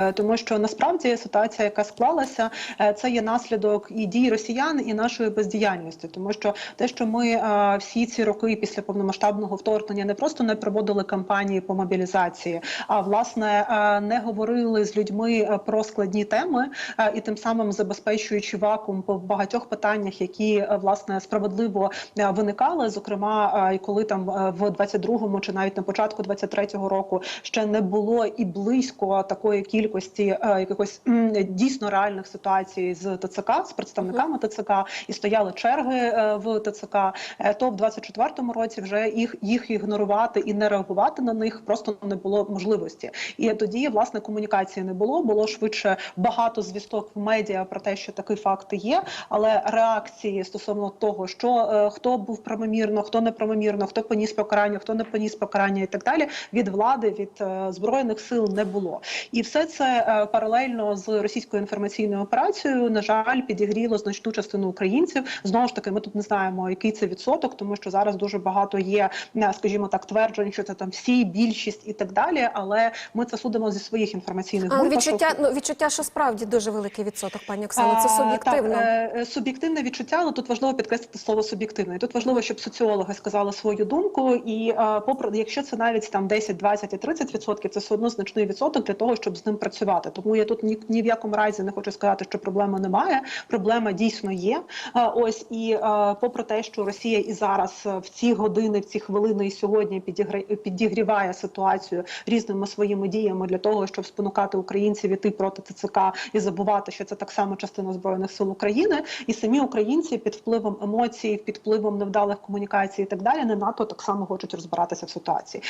Е, Тому що насправді ситуація, яка склалася, е, це є наслідок і дій росіян, і нашої бездіяльності, тому що те, що ми е, всі ці роки після повномасштабного вторгнення не просто не проводили кампанії по мобілізації, а власне не говорили з людьми про складні теми, і тим самим забезпечуючи вакуум по багатьох питаннях, які власне справедливо виникали, зокрема, і коли там в 22-му чи навіть на початку 23-го року ще не було і близько такої кількості е, якихось дійсно реальних ситуацій з ТЦК з представниками ТЦК і стояли черги е, в ТЦК, е, то в 24-му році вже їх їх ігнорувати і не реагувати на них просто не було можливості. І тоді власне комунікації не було. Було швидше багато звісток в медіа про те, що такий факт є, але реакції стосовно того, що хто був правомірно, хто неправомірно, хто поніс покарання, хто не поніс покарання, і так далі, від влади, від збройних сил не було. І все це е, паралельно з російською інформаційною операцією, на жаль, підігріло значну частину українців. Знову ж таки, ми тут не знаємо, який це відсоток, тому що зараз дуже багато є, е, скажімо так, тверджень, що це там всі більшість і так далі. Але ми це судимо зі своїх інформаційних групах. відчуття, ну відчуття, що справді дуже великий відсоток, пані Оксано. Це А, суб'єктивно. Так, е, е, суб'єктивне відчуття, але тут важливо підкреслити слово суб'єктивне. І Тут важливо, щоб соціологи сказали свою думку. І е, попри якщо це навіть там 10, 20 і 30 відсотків, це все одно значний відсоток для того, щоб з ним працювати. Тому я тут ні, ні в якому разі не хочу сказати, що проблеми немає. Проблема дійсно є. Е, ось і е, попри те, що Росія і зараз е, в ці години, в ці хвилини і сьогодні підігріває ситуацію різними своїми діями для того, щоб спонукати українців іти проти ТЦК і забувати, що це так само частина збройних сил України, і самі українці під впливом емоцій, під впливом невдалих комунікацій і так далі, не НАТО так само хочуть розбиратися в ситуації.